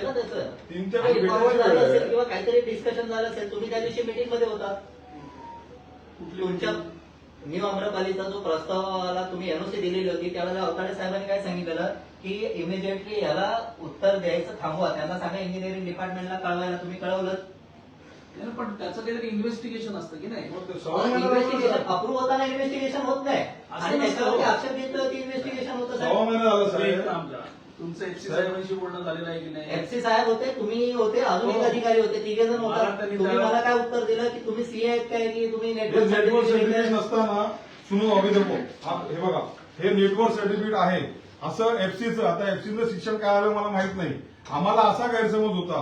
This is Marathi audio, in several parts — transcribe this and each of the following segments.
पाहिजे ना त्याचं तीन आणि forward झालं. असेल किंवा काहीतरी डिस्कशन झालं असेल तुम्ही त्या दिवशी मीटिंगमध्ये होता. तुमच्या न्यू अम्रपालीचा जो प्रस्ताव आला तुम्ही एनओसी दिलेली होती त्यावेळेला अवताडे साहेबांनी काय सांगितलेलं की इमिजिएटली याला उत्तर द्यायचं थांबवा. त्यांना सांगा इंजिनिअरिंग डिपार्टमेंटला कळवायला तुम्ही कळवलं. नाही, पण त्याचं काहीतरी इन्व्हेस्टिगेशन असतं की नाही? मग ते इन्व्हेस्टिगेशन झाला. अप्रूव्ह होताना इन्व्हेस्टिगेशन होत नाही. आणि त्याच्यावरती. आक्षेप घेतलं की इन्व्हेस्टिगेशन होतं साहेब. महिना झाला साहेब. तुमचं एफसी साहेबांशी बोलणं झालेलं आहे की नाही? एफसी साहेब होते तुम्ही होते अजून एक हो. अधिकारी होते तिघे जण मला होता त्यांनी तुम्ही मला काय उत्तर दिलं की तुम्ही सीए आहेत काय की तुम्ही हे नेटवर्क नेटवर्क सर्टिफिकेट सर्टिफिकेट नसताना सुनो अभिदपो हे बघा हे नेटवर्क सर्टिफिकेट आहे. असं एफसीचं आता एफसीचं शिक्षण काय आलं मला माहीत नाही. आम्हाला असा गैरसमज होता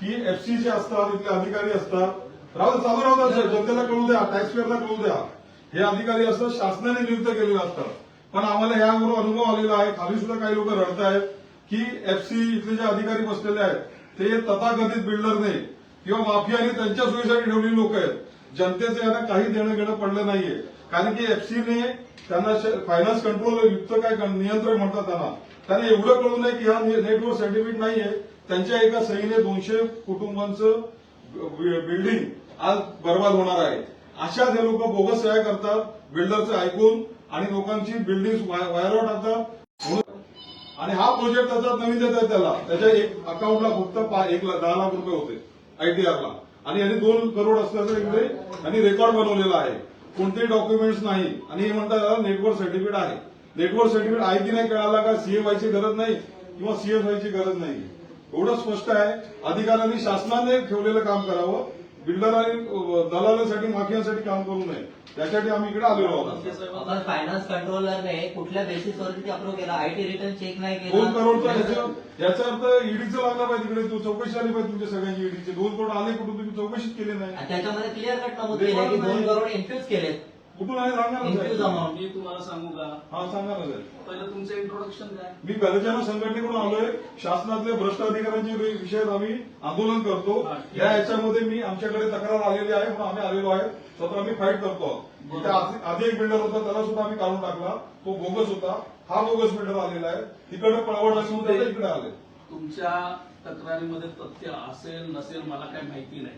की एफसी जे असतात इथले अधिकारी असतात राहू दे, चालू राहू द्या सर जनतेला कळू द्या टॅक्स पेअरला कळू द्या. हे अधिकारी असतात शासनाने नियुक्त केलेले असतात. पण आम्हाला यावर अनुभव आलेला आहे खाली सुद्धा काही लोक रडतायत. की एफसी इथले जे अधिकारी बसलेले आहेत ते तथाकथित बिल्डरने किंवा माफियाने त्यांच्या सोयीसाठी ठेवलेली लोक आहेत. जनतेचं यांना काही देणं घेणं पडलं नाहीये. कारण की एफसीने त्यांना फायनान्स कंट्रोल युक्त काय नियंत्रण म्हणतात त्यांना. त्यांना एवढं कळू नये की हा नेटवर्क सर्टिफिकेट नाहीये. त्यांच्या एका सहीने दोनशे कुटुंबांचं बिल्डिंग आज बर्बाद होणार आहे. अशा हे लोक बोगस सह्या करतात बिल्डरचं ऐकून आणि लोकांची बिल्डिंग वायरवर टाकतात आणि हा प्रोजेक्ट त्याचा नवीन देत आहे त्याला. त्याच्या एक अकाउंटला फक्त एक लाख दहा लाख रुपये होते आयटीआरला आणि यांनी दोन करोड असल्याचं इकडे यांनी रेकॉर्ड बनवलेला आहे. कोणतेही डॉक्युमेंट्स नाही. आणि हे म्हणतात नेटवर्क सर्टिफिकेट आहे. नेटवर्क सर्टिफिकेट आहे की नाही कळाला का सीए व्हायची गरज नाही? किंवा सीएस व्हायची गरज नाही? एवढं स्पष्ट आहे. अधिकाऱ्यांनी शासनाने ठेवलेलं काम करावं. बिल्डर आणि दलालांसाठी माफियांसाठी काम करू नये. त्यासाठी आम्ही इकडे आलेलो आहोत. फायनान्स कंट्रोलरने कुठल्या बेसिसवरती अप्रूव्ह केला? आयटी रिटर्न चेक नाही दोन करोडचा केला याचा अर्थ ईडीचं लागला पाहिजे तिकडे. तू चौकशी आली पाहिजे तुमच्या सगळ्यांची ईडीचे दोन करोड आले कुठून तुम्ही चौकशीच केली नाही. त्याच्यामध्ये क्लिअर कट नमूद केलं की दोन करोड इन्फ्युज केलेत. कुठून आहे? सांगा ना. साहेब. मी तुम्हाला सांगू का? हा सांगा ना. साहेब पहिलं तुमचं इंट्रोडक्शन काय मी गरजना संघटनेकडून आलोय. शासनातले भ्रष्ट अधिकाऱ्यांचे वि- विषयात आम्ही आंदोलन करतो. हा, ठीक या आहे. याच्यामध्ये मी आमच्याकडे तक्रार आलेली आहे पण आम्ही आलेलो आहे. स्वतः आम्ही फाईट करतो इथे आधी आधी एक बिल्डर होता त्याला सुद्धा आम्ही काढून टाकला. तो बोगस होता. हा बोगस बिल्डर आलेला आहे. तिकडे पळवड असून त्याला इकडे आले तुमच्या तक्रारीमध्ये तथ्य असेल नसेल मला काही माहिती नाही.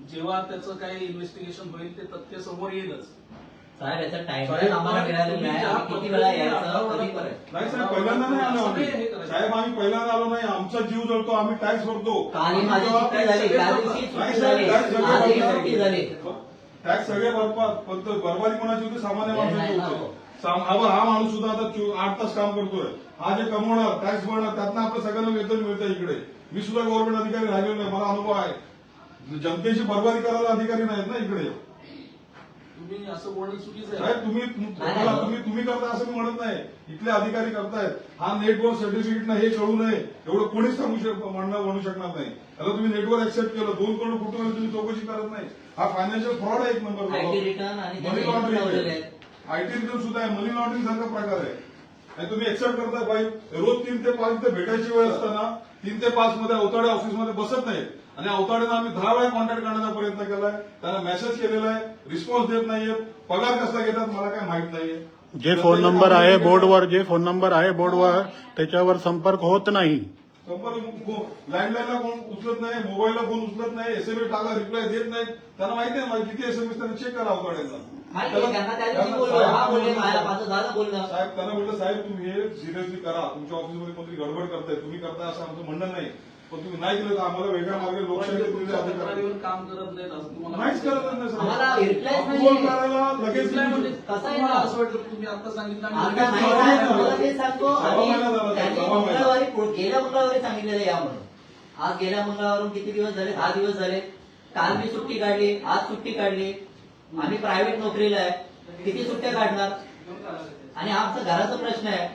जेव्हा त्याचं काही इन्व्हेस्टिगेशन होईल ते तथ्य समोर येईलच. साहेब याचा टाइम साहेब, आम्हाला मिळालेला तुम्ही नाही आम्ही किती वेळा पद्धतीने यायचं आता कधी ओरडताय. परत? नाही साहेब पहिल्यांदा नाही आलो आम्ही. हे. साहेब आम्ही पहिल्यांदा आलो नाही. आमचा जीव जळतो आम्ही टॅक्स भरतो. काली माझी सुट्टी झाली. त्या दिवशी नाही सुट्टी साहेब, झाली. टॅक्स सगळे. सुट्टी झाली. टॅक्स सगळे बरबाद फक्त बरबादी कोणाची होती? सामान्य माणसाची होते. हो. हा माणूस सुद्धा आता आठ तास काम करतोय. हा जे कमवणार टॅक्स भरणार त्यातनं आपल्या सगळ्यांना वेतन मिळतं इकडे. मी सुद्धा गव्हर्नमेंट अधिकारी राहिलेलो नाही. मला अनुभव आहे. जनतेची बरबादी करायला अधिकारी नाहीत ना इकडे. तुम्ही असं बोलणं चुकीचं आहे. साहेब तुम्ही तुम्हाला तुम्ही तुम्ही करता असं मी म्हणत नाही. इथले अधिकारी करतायत. हा नेटवर्क सर्टिफिकेट नाही हे कळू नये. एवढं कोणीच सांगू शक म्हणणं म्हणू शकणार नाही. त्याला तुम्ही नेटवर्क ऍक्सेप्ट केलं. दोन करोड कुठून तुम्ही चौकशी करत नाही. हा फायनान्शियल फ्रॉड आहे एक नंबर आयटी रिटर्न आणि मनी लॉन्ड्रिंग आयटी रिटर्न सुद्धा आहे. मनी लॉन्ड्रिंग सारखा प्रकार आहे. आणि तुम्ही एक्सेप्ट करताय पाहिजे रोज तीन ते पाच इथे भेटायची वेळ असताना तीन ते पाच मध्ये अवताडे ऑफिसमध्ये बसत नाहीत. आणि अवताडेनं आम्ही दहा वेळा कॉन्टॅक्ट करण्याचा प्रयत्न केलाय. त्यांना मेसेज केलेला आहे. रिस्पॉन्स देत नाहीयेत. पगार कसा घेतात मला काय माहीत नाहीये. जे फोन नंबर आहे बोर्डवर जे फोन नंबर आहे बोर्डवर त्याच्यावर संपर्क होत नाही. संपर्क लँडलाईनला कोण उचलत नाही मोबाईलला कोण उचलत नाही एसएमएस टाका रिप्लाय देत नाहीत. त्यांना माहिती आहे किती एसएमएस त्यांनी चेक करा अवताड्यांना माहिती आहे, त्यांना त्या दिवशी बोललो. हा बोलले माझ्या माझं झालं बोलणं साहेब त्यांना म्हटलं साहेब तुम्ही हे सिरियसली करा. तुमच्या ऑफिसमध्ये कोणतरी गडबड करताय. तुम्ही करताय असं आमचं म्हणणं नाही. पण तुम्ही नाही केलं तर आम्हाला वेगळ्या मार्गे लोकशाही काम करत तुम्हाला नाहीच करत नाही नाही. करायला लगेच म्हणजे? असं वाटलं तुम्ही आता सांगितलं गेल्या मंगळवारी सांगितलेलं या म्हणून आज गेल्या मंगळवारून किती दिवस झाले? दहा दिवस झाले. काल मी सुट्टी काढली आज सुट्टी काढली. आम्ही प्रायव्हेट नोकरीला आहे. किती सुट्ट्या काढणार? आणि आमचा घराचा प्रश्न आहे.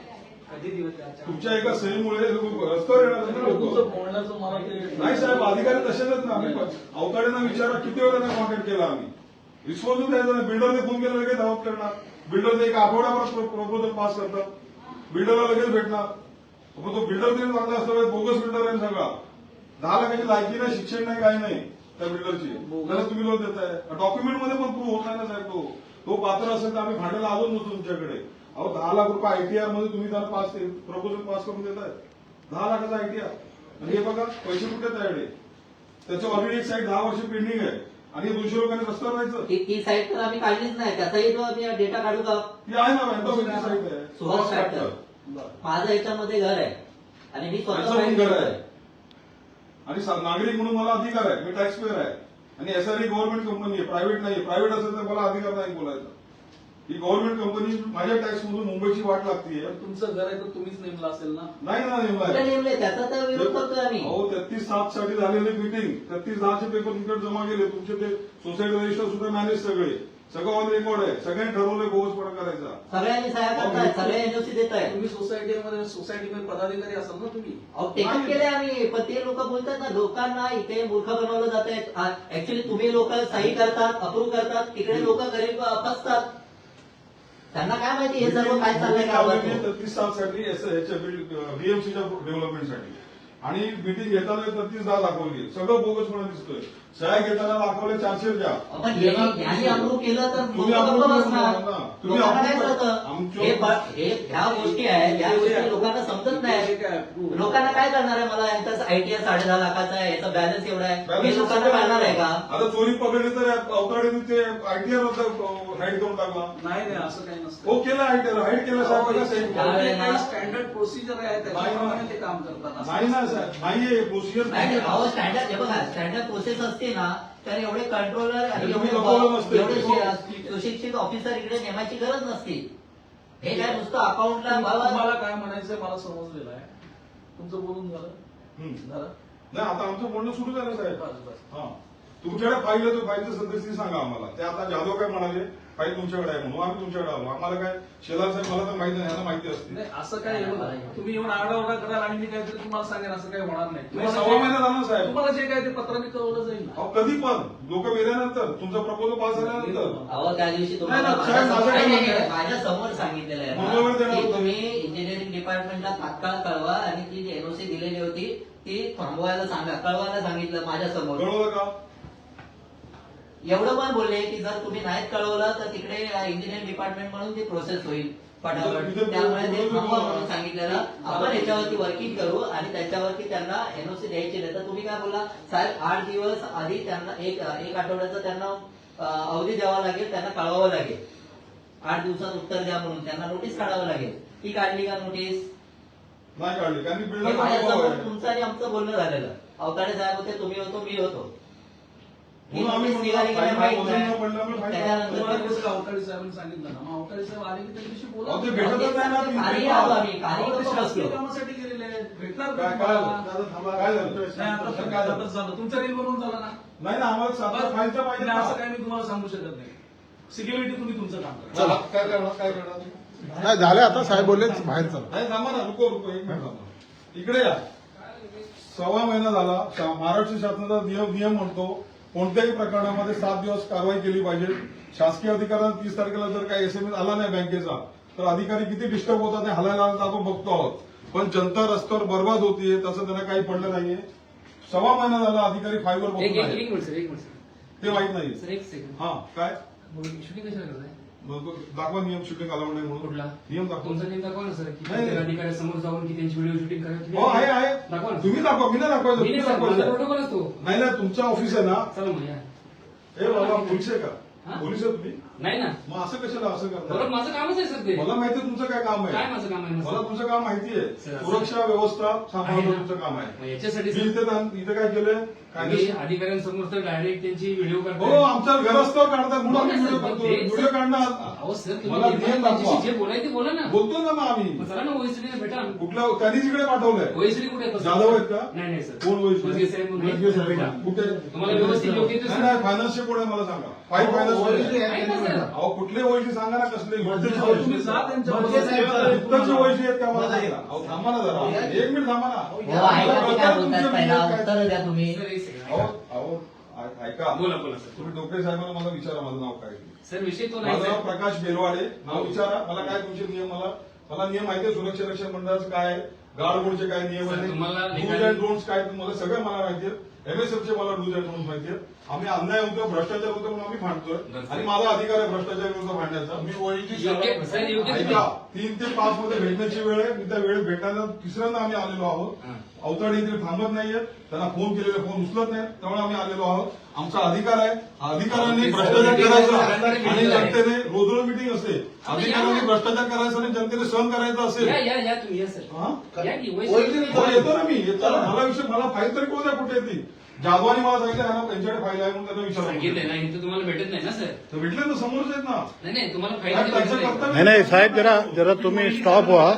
तुमच्या एका सहीमुळे लोक रस्त्यावर येणार नाही साहेब अधिकारी तसेच ना आम्ही अवताड्यांना विचारा किती वेळा त्यांना कॉन्टॅक्ट केला आम्ही. रिस्पॉन्स द्यायचा नाही बिल्डरने फोन केला लगेच धावत करणार. बिल्डरने एक आठवड्याभर प्रपोजल पास करतात. बिल्डरला लगेच भेटणार. मग तो बिल्डर तरी चांगला असतो बोगस बिल्डर आहे सगळा. दहा लाखाची लायकी नाही शिक्षण नाही काही नाही त्या बिल्डरची त्याला तुम्ही लोक देताय. डॉक्युमेंटमध्ये पण प्रूव्ह होत नाही ना साहेब तो. तो पात्र असेल तर आम्ही भांडायला आलोच नव्हतो तुमच्याकडे. अहो दहा लाख रुपये आयटीआरमध्ये तुम्ही त्याला पास प्रपोजल पास करून देताय. दहा लाखाचा आयटीआर आणि हे बघा पैसे कुठे तयार त्याचं ऑलरेडी एक साईड दहा वर्ष पेंडिंग आहे. आणि दोनशे लोकांनी रस्त्यावर जायचं ती ती साईट तर आम्ही काढलीच नाही. त्याचाही तो आम्ही डेटा काढू का ती आहे ना साईड आहे. सुहास फॅक्टर. माझं याच्यामध्ये घर आहे. आणि मी स्वतः पण घर करतोय. आहे. आणि सा- नागरिक म्हणून मला अधिकार आहे. मी टॅक्स पेअर आहे. आणि एसआरई गव्हर्नमेंट कंपनी आहे. प्रायव्हेट नाही प्रायव्हेट असेल तर मला अधिकार नाही बोलायचा. ही गव्हर्नमेंट कंपनी माझ्या टॅक्स मधून मुंबईची वाट लागतीये. पण तुमचं घर आहे तर तुम्हीच नेमलं असेल ना? नाही ना कुठे नेमलाय? नेमले त्याचा तर विरोध करतोय आम्ही. अहो तेहतीस सात साठी झालेली मिटिंग तेहतीस दहाचे पेपर तुमच्याकडे जमा केले. तुमचे ते सोसायटी रजिस्टर सुद्धा मॅनेज सगळे. सगळं ऑन रेकॉर्ड आहे. सगळ्यांनी ठरवलंय बोगसपणा करायचा. सगळ्यांनी सह्या करतायत सगळे एनओसी देत आहेत तुम्ही सोसायटीमध्ये सोसायटीमध्ये पदाधिकारी असाल ना तुम्ही. अहो टेकअप केले आम्ही पण ते लोक बोलतात ना लोकांना इथे मूर्ख बनवलं जात आहे. ऍक्च्युली तुम्ही लोक सही करतात अप्रूव्ह करतात. तिकडे लोक गरीब फसतात. त्यांना काय माहिती हे सर्व काय चाललंय गावात? तेहतीस सात साठी बीएमसीच्या डेव्हलपमेंटसाठी आणि मिटिंग घेताना तेहतीस दहा दाखवली. सगळं बोगसपणा दिसतोय. सह्या घेताना दाखवले चारशे द्या. तर तुम्ही आमच्या- ह्या गोष्टी आहेत समजत नाही. लोकांना काय करणार आहे? मला यांचा आयटीआर साडे दहा लाखाचा आहे याचा बॅलन्स एवढा आहे. मी लोकांना कळणार आहे का? आता चोरी पकडली तर अवताडे ते आयटीआर हाईड करून टाकला. नाही नाही असं काही नसतं. हो केला आयटीआर हाईड केला साहेब स्टँडर्ड प्रोसिजर आहे? त्याच्याप्रमाणे ते काम करतात नाही. ना साहेब नाहीये प्रोसिजर नाही स्टँडर्ड हे बघा स्टँडर्ड प्रोसेस असते ना तर एवढे कंट्रोलर एवढे सुशिक्षित ऑफिसर इकडे नेमायची गरज नसती. हे काय नुसतं अकाउंटला बाबा तुम्हाला काय म्हणायचंय मला समजलेलं आहे. तुमचं बोलून झालं? हम्म. झालं? नाही आता आमचं बोलणं सुरू झालं साहेब. बस बस. हा. तुमच्याकडे फाईल आहे तो फाईलचं सदस्य सांगा आम्हाला. ते आता जाधव काय म्हणाले फाईल तुमच्याकडे आहे म्हणून आम्ही तुमच्याकडे आलो. आम्हाला काय शेलार साहेब मला तर माहिती नाही यांना माहिती असते. नाही असं काय एवढं तुम्ही येऊन आरडाओरडा कराल आणि मी काहीतरी तुम्हाला सांगेन असं काही होणार नाही. तुम्हाला सव्वा जे- महिना झाला साहेब. तुम्हाला जे काय ते पत्राने कळवलं जाईल ना. अहो कधी पण. लोक गेल्यानंतर तुमचा प्रपोजल पास झाल्यानंतर. अहो त्या दिवशी तुम्हाला नाही, नाही, साहेब, माझ्या माझं काय समोर- म्हणणं आहे? माझ्यासमोर सांगितलेलं आहे. मंगळवारी ना, देणार की होतो. तुम्ही इंजिनिअरिंग डिपार्टमेंटला तात्काळ कळवा आणि ती एनओसी दिलेली होती ती थांबवायला सांगा कळवायला सांगितलं माझ्यासमोर. कळवलं का? एवढं पण बोलले की जर तुम्ही नाहीत कळवलं तर तिकडे इंजिनिअरिंग डिपार्टमेंट म्हणून ती प्रोसेस होईल. पटापट. त्यामुळे ते थांबवा म्हणून सांगितलेलं. आपण याच्यावरती वर्किंग करू आणि त्याच्यावरती त्यांना एनओसी द्यायची नाही. तर तुम्ही काय बोला साहेब आठ दिवस आधी त्यांना एक एक आठवड्याचं त्यांना अवधी द्यावा लागेल त्यांना कळवावं लागेल. आठ दिवसात उत्तर द्या म्हणून त्यांना नोटीस काढावं लागेल. ती काढली का नोटीस नाही काढली. तुमचं आणि आमचं बोलणं झालेलं. अवताडे साहेब होते तुम्ही होतो मी होतो. म्हणून आम्ही नोटीस निघाली की नाही माहीत त्याच्यानंतर ते- साहेबांनी सांगितलं ना. मग अवताडे साहेब आले की त्या दिवशी बोला. अहो, ते भेटतच नाही ना तुम्ही खाली भेटा. आलो आम्ही. खाली अहो, ते कसं शासकीय बसलो कामासाठी गेलेले आहेत. भेटणार का काय काय तुम्हाला? झालं? काय झालं? नाही, आता काय झालं? झालं. तुमचं रील बनवून झालं ना? नाही ना आम्हाला साधा फाईलचा पाहिजे नाही. असं काही मी तुम्हाला सांगू शकत नाही. सिक्युरिटी तुम्ही तुमचं काम करा. चला काय करणार काय करणार? नाही झाले आता. साहेब बोलले बाहेर चला. नाही थांबा ना रुको रुको एक मिनिट थांबा. इकडे या. सव्वा महिना झाला शा- महाराष्ट्र शासनाचा नियम नियम म्हणतो कोणत्याही प्रकरणामध्ये सात दिवस कारवाई केली पाहिजे. शासकीय अधिकाऱ्यांना तीस तारखेला जर काही एस एम एस आला नाही बँकेचा तर अधिकारी किती डिस्टर्ब होतात ते हलायला आपण बघतो आहोत. पण जनता रस्त्यावर बर्बाद होतीये तसं त्यांना काही पडलं नाहीये. सव्वा महिना झाला अधिकारी एक बघतो ते माहीत नाही हा काय? शूटिंग कशाला करताय? मग दाखवा नियम शूटिंग अलाउड नाही म्हणून. कुठला? नियम दाखवा. तुमचा नेम दाखवा ना सर की नाही. प्रत्येक अधिकाऱ्यासमोर जाऊन की त्यांची व्हिडिओ शूटिंग हो आहे आहे. दाखवा ना. तुम्ही दाखवा मी नाही दाखवायचं मी तुम्ही नाही सर, माझा दाखवायचं. प्रोटोकॉल असतो नाही ना तुमचं ऑफिस आहे ना. चला मग या. हे बाबा पोलीस आहे का? हा? पोलीस आहे तुम्ही? नाही ना. मग असं कशाला असं बरोबर करता माझं कामच आहे सर ते. मला माहिती आहे तुमचं काय काम काय आहे माझं काम आहे मला? तुमचं काम माहिती आहे. सर, असं- सुरक्षा व्यवस्था आहे सांभाळणं ना? तुमचं काम आहे. मग याच्यासाठी मी सर इथे जाऊन- इथे काय केलंय? नाही. अधिकाऱ्यांसमोर तर डायरेक्ट त्यांची व्हिडिओ हो करतो आमच्या घरस्थावर काढतात म्हणून आम्ही हो ना, व्हिडिओ करतो व्हिडिओ काढणार. अहो सर मला दाखवा. त्यांच्याशी जे बोलायचे बोला ना. बोलतो ना मग आम्ही. चला ना ओएसडी भेटा. कुठल्या त्यांनीच इकडे पाठवलंय. ओएसडी कुठे आहे? जाधव आहेत का? नाही नाही सर. कोण? मजगे साहेब म्हणून मजगे साहेब. भेटा. कुठे? तुम्हाला व्यवस्थित योग्य ते नाही नाही फायनान्सचे कोण आहे मला सांगा. फाईव्ह फायनान्स आहे ना अहो कुठले वैशी सांगा ना कसले वैशी तुम्ही जा त्यांच्या युद्धाचे बरोबर. वैशी आहेत का मला सांगा. अहो थांबा ना जरा. एक मिनिट थांबा ना. हो, ऐका ते काय बोलतात पहिला उत्तर द्या तुम्ही. सर एक सेकंड अहो ऐका. बोला बोला सर. तुम्ही डोकरे साहेबांना मला विचारा माझं नाव काय. सर विषय तो नाही माझं नाव. प्रकाश बेलवाडे. नाव विचारा मला काय तुमचे नियम मला मला नियम माहिती आहे सुरक्षा रक्षण मंडळाचं काय आहे? गार्डबोर्डचे काय नियम सर, आहे तुम्हाला डूज अँड डोंट्स काय ते मला सगळं मला माहिती आहे एमएसएफचे मला डूज अँड डोंट्स माहिती आहे आम्ही अन्याय होतो भ्रष्टाचार होतो म्हणून आम्ही सर. आणि माझा अधिकार आहे भ्रष्टाचार विरुद्ध भांडण्याचा मी ओळखी ऐका तीन ते पाच मध्ये भेटण्याची वेळ आहे. मी त्या वेळेत भेटण्याचा तिसऱ्यांदा आम्ही आलेलो आहोत. हां. अवताडे इथे थांबत नाहीये त्यांना फोन केलेले फोन उचलत नाही त्यामुळे आम्ही आलेलो आहोत. आमचा अधिकार आहे. अधिकाऱ्यांनी भ्रष्टाचार करायचा. आणि जनतेने रोज रोज मिटिंग असते अधिकाऱ्यांनी भ्रष्टाचार करायचा आणि जनतेने सहन करायचं असेल. या की वैसे- येतो ना मी येतो ना. मला विषय मला फाईल तरी कोण द्या कुठे ती जाधवानी मला सांगितलं ह्यांना त्यांच्याकडे फाईल आहे म्हणून त्यांना सांगितलंय विचारलं ना इथं तुम्हाला भेटत नाही ना सर? तर भेटले ना समोरच आहेत ना. नाही नाही तुम्हाला काय फाईल त्यांचं नाही. कर्तव्य नाही नाही साहेब जरा जरा तुम्ही स्टॉप व्हा.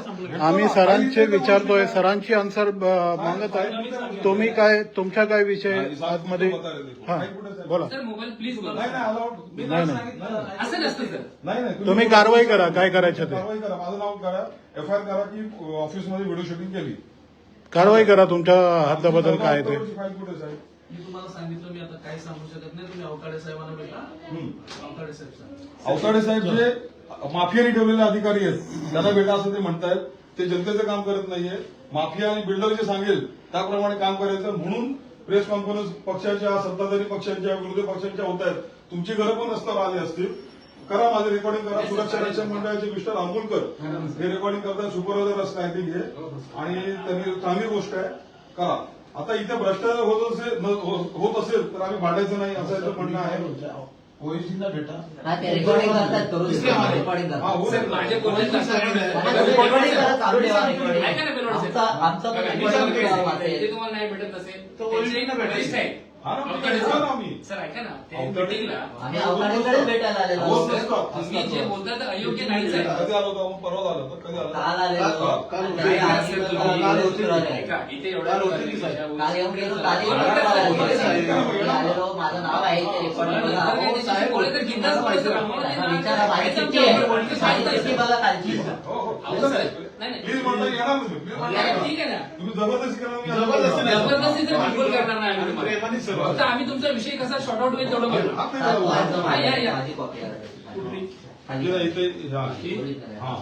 आम्ही सरांचे विचारतोय सरांची आन्सर मागत आहे. तुम्ही काय तुमचा काय विषय आतमध्ये? हा बोला. सर मोबाईल प्लीज नाही बोला नाही अलाउड नाही. नाही असं नसतं सर. नाही नाही तुम्ही कारवाई करा काय करायचं ते? कारवाई करा माझं नाव करा. एफ आय आर करा की ऑफिसमध्ये व्हिडिओ शूटिंग केली. कारवाई करा तुमच्या हद्दबद्दल काय ते? फाईल कुठे साहेब मी तुम्हाला सांगितलं मी आता काही सांगू शकत नाही. तुम्ही अवकाडे साहेबांना भेटा. हम्म. अवकाडे साहेब सांगा. अवताडे साहेब जे माफियाने ठेवलेले अधिकारी आहेत त्यांना भेटा असं ते म्हणतायत. ते जनतेचं काम करत नाहीये. माफिया आणि बिल्डर जे सांगेल त्याप्रमाणे काम करायचं. म्हणून प्रेस कॉन्फरन्स पक्षाच्या सत्ताधारी पक्षांच्या विरोधी पक्षांच्या होत आहेत. तुमची घरं पण रस्त्यावर आली असतील. करा माझे रेकॉर्डिंग करा. सुरक्षा रक्षण मंडळाचे मिस्टर आंबुलकर. हे रेकॉर्डिंग करताना सुपरवायझर असं आहे ते घे आणि त्यांनी चांगली गोष्ट आहे. करा. आता इथे भ्रष्टाचार होत असेल हो- होत असेल तर आम्ही भांडायचं नाही असं याचं म्हणणं आहे. भेटा. हा रेकॉर्डिंग करतात रेकॉर्डिंग हा, करतात. हो. आमचा पण रेकॉर्डिंग तुम्हाला नाही भेटत असेल तो त्यांचे ओरिजिनल भेटेल. हा. सर ऐका ना ते आम्ही अवकाळीकडे भेटायला आलेलो आहोत. सर. तुम्ही जे बोलता ते अयोग्य नाहीच आहे कधी आलो होतो आपण परवा आलो होतो कधी आलो काल आलेलो काल- होते. आज सर, काल तुम्ही-. ऐका, इथे काल होते लोकांनी की साहेब? विषयावर- काल येऊन गेलो काल येऊन बरोबर गेलो, आहे, काल आहे. येऊन आलेलो माझं नाव आहे ते बोलले तर बिनधास्त बोला सर. आम्हाला ते नाही- विचारा माझी काहीच चिठ्ठी आमच्या आहे ओळखीचं माझी नाही, चिठ्ठी सर. बघा कालची हो हो अहो, तसं. नाही. नाही, नाही. प्लीज म्हणता येणार नाही प्लीज. ठीक आहे ना तुम्ही जबरदस्ती करा मी जबरदस्ती नाही. जबरदस्ती तर बिलकुल करणार नाही आम्ही आणि तुम्हाला. प्रेमाने सर्व. फक्त आम्ही तुमचा विषय कसा शॉर्ट आउट होईल तेवढं हा, या, या. माझी कॉपी आहे? खाली. इथे इथे हा. हा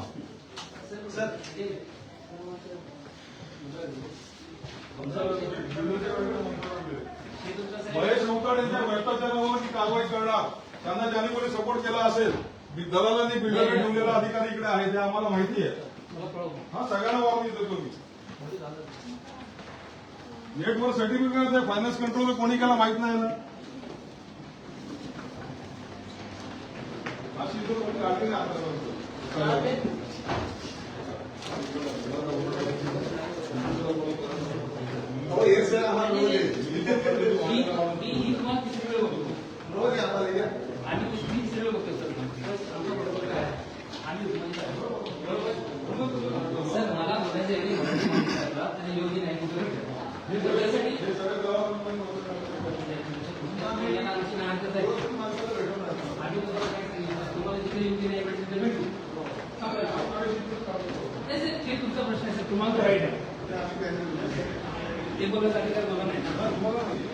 महेश नौकाडेंच्या भ्रष्टाचारावर कारवाई करणार त्यांना ज्यांनी कोणी सपोर्ट केला असेल दलालांनी बिल्डरने ठेवलेला अधिकारी इकडे आहे ते आम्हाला माहिती आहे हा सगळ्यांना वाढून देतो मी नेटवर सर्टिफिकेट आहे फायनान्स कंट्रोल कोणी केला माहीत नाही ना अशी कोणी काढली नाही आतापर्यंत. हो ये सर आम्हाला रोज आहे. मी मी ही तुम्हाला तिसरी वेळ बघतो रोज आहे आम्हाला ये. आणि मी तिसरी वेळ बघतो सर आणि सर मला म्हणायचं आहे, आणि योगी नाही कुठं त्यासाठी हे सगळं गावाला पण नव्हतं. यांना आमची नाटकं आहे. आम्ही तुम्हाला काय सांगितलं? तुम्हाला जिथे योग्य नाही भेटलं तिथे भेटू. नाही, सर, ते तुमचा प्रश्न आहे सर तुम्हाला राईट आहे ते बोलण्यासाठी काय मला नाही.